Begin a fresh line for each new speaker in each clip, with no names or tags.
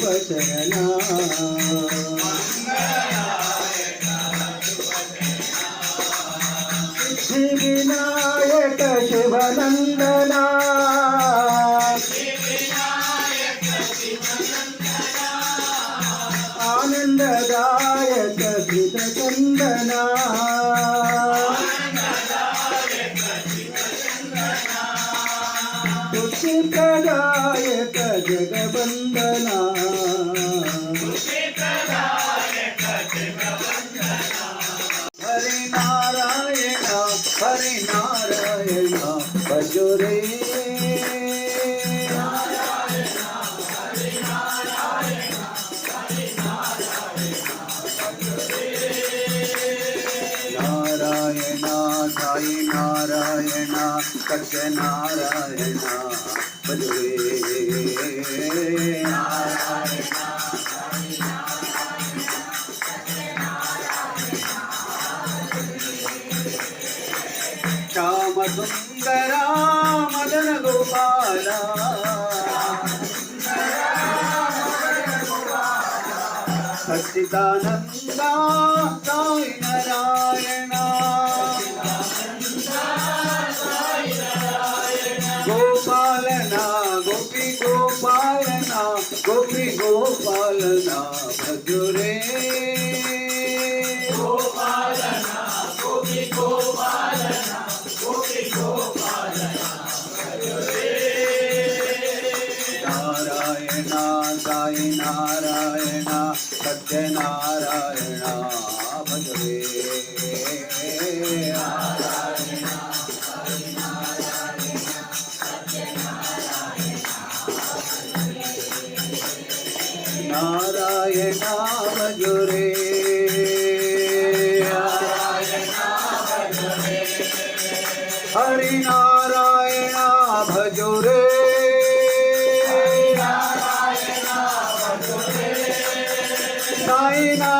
మంగళదాయక శుభ చరణ సిద్ధి వినాయక శుభనందన ఆనందదాయక కృత நாராயண நாராயணா பஜவே ராம சுந்தரா மதன கோபாலா గోపాలన భజురే నారాయణ సాయి నారాయణ సత్యనారాయణ భజరే. హరి నారాయణ భజరే సాయి నారాయణ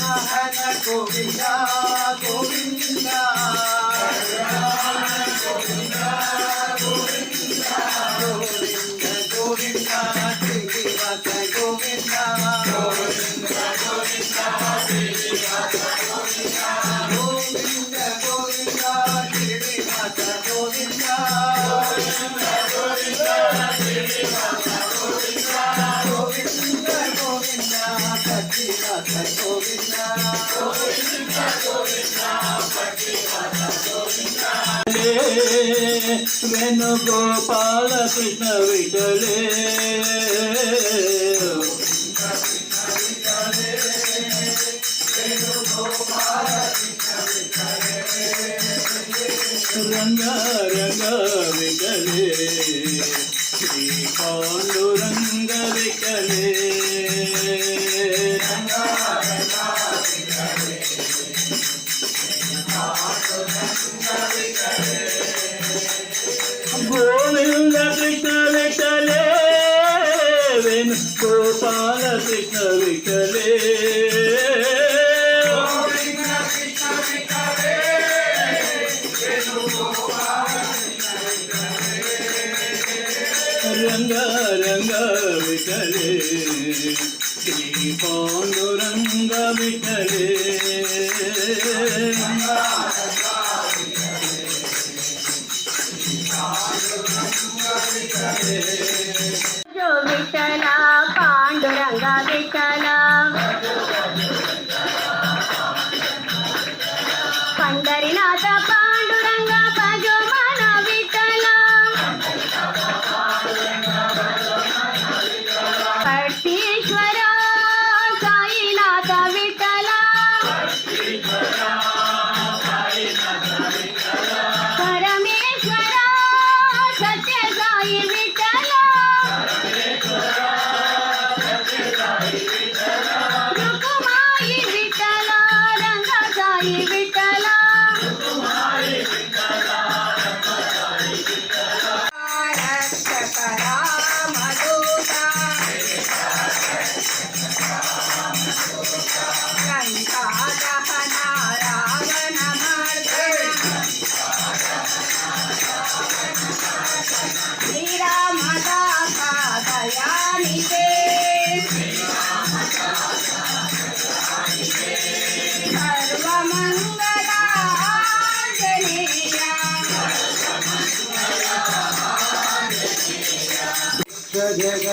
భజరే గోవింద గోవింద గోవింద గోవింద వేణుగోపాల కృష్ణ విఠలే. రంగ రంగ విఠలే. శ్రీ పాండురంగ విఠలే.
விட்டலே ஸ்ரீ பாண்டுரங்க விட்டலே விட்டலா பாண்டுரங்க விட்டலா ಮಾತಾವಿ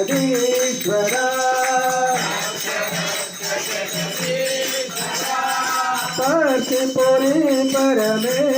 జగదీశ్వర పతిపురి పరమే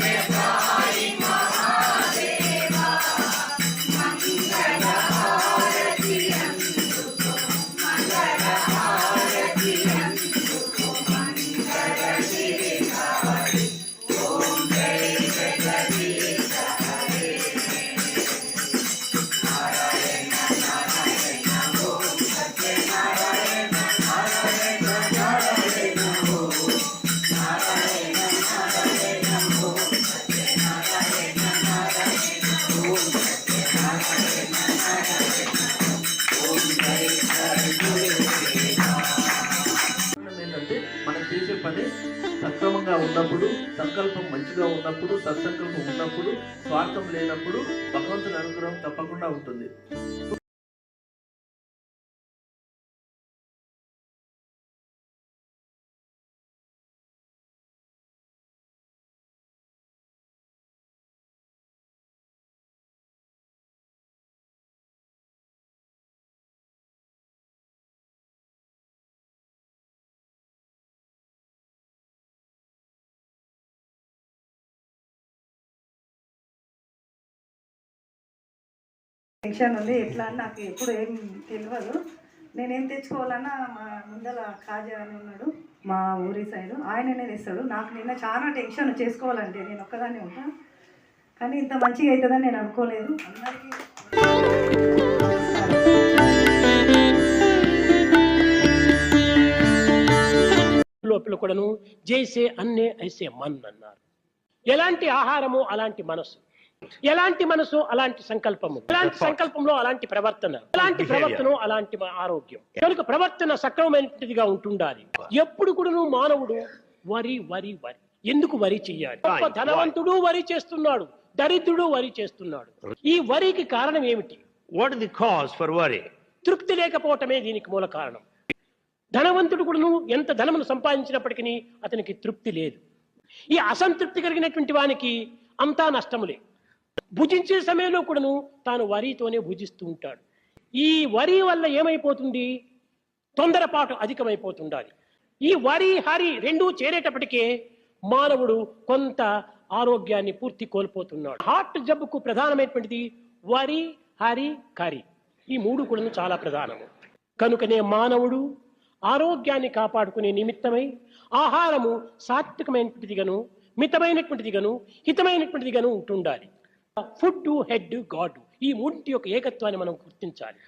కారణం సక్రమంగా ఉన్నప్పుడు సంకల్పం మంచిగా ఉన్నప్పుడు సత్సంకల్పం ఉన్నప్పుడు స్వార్థం లేనప్పుడు భగవంతుని అనుగ్రహం తప్పకుండా ఉంటుంది.
టెన్షన్ ఉంది. ఎట్లా అని నాకు ఎప్పుడు ఏం తెలియదు నేనేం తెచ్చుకోవాలన్నా మా ముందల కాజా అని ఉన్నాడు మా ఊరి సైడు. ఆయననే తెస్తాడు. నాకు నిన్న చాలా టెన్షన్ చేసుకోవాలంటే నేను ఒక్కదాన్ని ఉంటా. కానీ ఇంత మంచిగా అవుతుందని నేను అనుకోలేదు. అందరికీ
లోపల కూడాను జైసే అన్నే ఐసే మన్ అన్నారు. ఎలాంటి ఆహారము అలాంటి మనసు ఎలాంటి మనసు అలాంటి సంకల్పము? ఎలాంటి సంకల్పంలో అలాంటి ప్రవర్తన? ఎలాంటి ప్రవర్తన అలాంటి ఆరోగ్యం? కనుక ప్రవర్తన సక్రమమైనదిగా ఉంటుండాలి. ఎప్పుడు కూడాను మానవుడు వరి వరి వరి. ఎందుకు వరి చెయ్యాలి? ధనవంతుడు వరి చేస్తున్నాడు. దరిద్రుడు వరి చేస్తున్నాడు. ఈ వరికి కారణం ఏమిటి?
Is the cause for worry?
తృప్తి లేకపోవటమే దీనికి మూల కారణం. ధనవంతుడు కూడాను ఎంత ధనమును సంపాదించినప్పటికీ అతనికి తృప్తి లేదు. ఈ అసంతృప్తి కలిగినటువంటి వానికి అంతా నష్టములే. భుజించే సమయంలో కూడాను తాను వరితోనే భుజిస్తూ ఉంటాడు. ఈ వరి వల్ల ఏమైపోతుంది? తొందరపాటు అధికమైపోతుండాలి. ఈ వరి హరి రెండూ చేరేటప్పటికే మానవుడు కొంత ఆరోగ్యాన్ని పూర్తి కోల్పోతున్నాడు. హార్ట్ జబ్బుకు ప్రధానమైనటువంటిది వరి హరి కరి ఈ మూడు కూడా చాలా ప్రధానము. కనుకనే మానవుడు ఆరోగ్యాన్ని కాపాడుకునే నిమిత్తమై ఆహారము సాత్వికమైనటువంటిదిగాను మితమైనటువంటిదిగాను హితమైనటువంటిదిగాను ఉంటుండాలి. ఫుడ్ హెడ్ గాడ్ ఈ మూడింటి యొక్క ఏకత్వాన్ని మనం గుర్తించాలి.